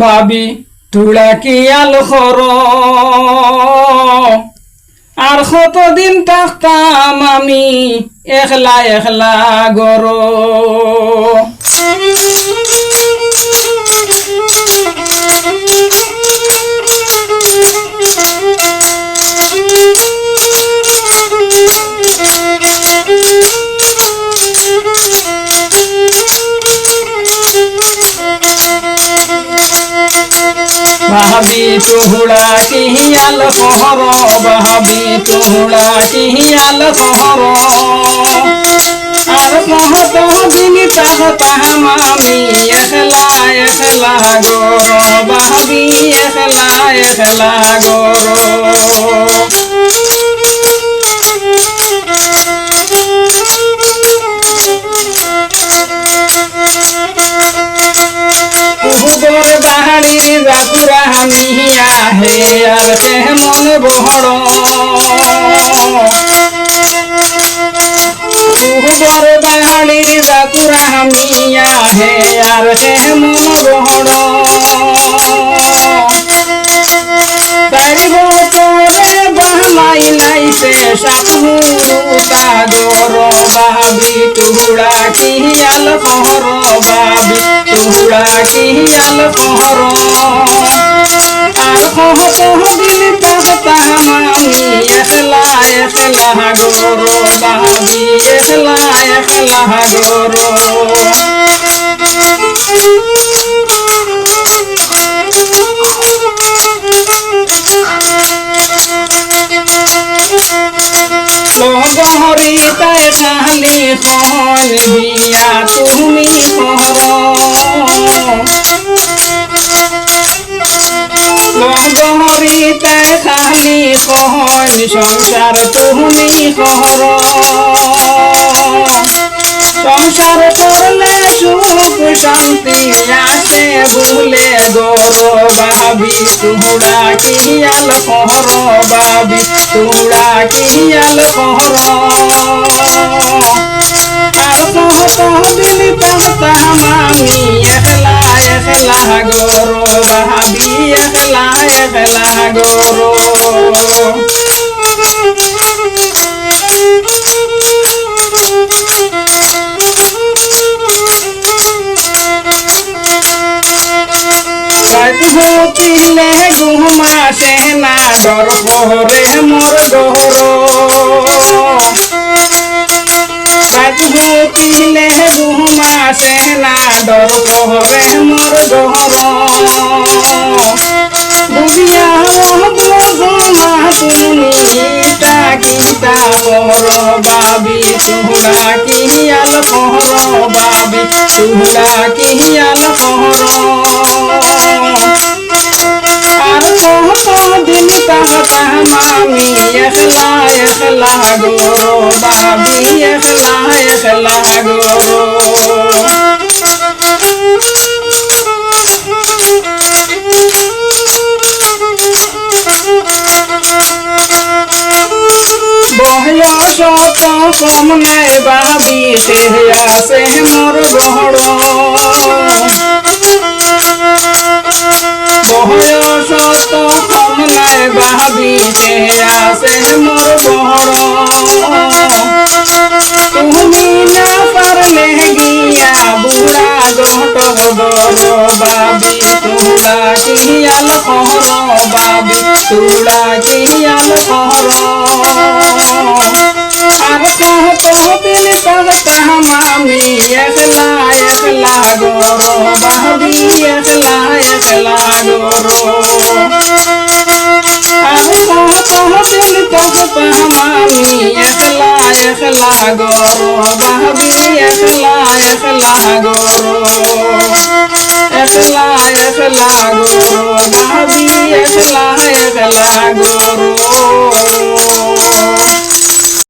বাবি তুলা কি আল খর। আর কতদিন থাকতাম আমি একলা একলা গর। ভাবি তুহুড়া কিহিয়াল কহর ভাবি তুহুড়া কিহিয়াল কহর আর কহত দিন তাহ তাহামামি একলা একলা গর ভাবি একলা একলা গর উহুদর রাতুরা হামিয়া হে আর কেমন বহড় উহুদর বাহারি পুরা হামিয়া হে আর মন বহড় লাইছে সাপুরুতা গর বাবি টুহুড়া কিয়াল কহর বাবি টুহুড়া কিয়াল কহর আর কহ কহ দিল তাহ তাহামামি একলা একলা গর বাবি একলা একলা গর লগহরি তাই খালি কহন বিয়া তুমি কহর লগহরি তাই খালি কহন সংসার তুমি কহর সংসার করলে সুখ শান্তি আসে ভুলে গর বাবি তুহুড়া কিয়াল কহর বাবি তুহুড়া কিয়াল কহর আর কহ কহ দিন তাহতামামি একলা একলা গর বাবি একলা রাজভূতিলে ঘুমাসে না ডর পহরে মোর গহর। রাজভূতিলে ঘুমাসে না ডর পহরে মোর গহর। বুঝিয়া ঘুমা তুমি কিতা মোর বাবি তুহরা কিয়াল পহর বাবি তুহরা কিয়াল পহর আর কহ দিন তাহ তাহামামি একলা একলা গর বাবি, একলা একলা বাবি, সে মোর গড় বয়স তো কম নাই বাবি সে আছে মোর গড় তুমি না পারলে গিয়া বুড়া গট দর বাবি তুলা কিয়াল কহর বাবি, তুলা কিয়াল কহর আর কহ কহ দিল তহ একলা একলা তহ তাহামামি একলা একলা গর বাবি একলা একলা গর একলা একলা গর বাবি একলা একলা গর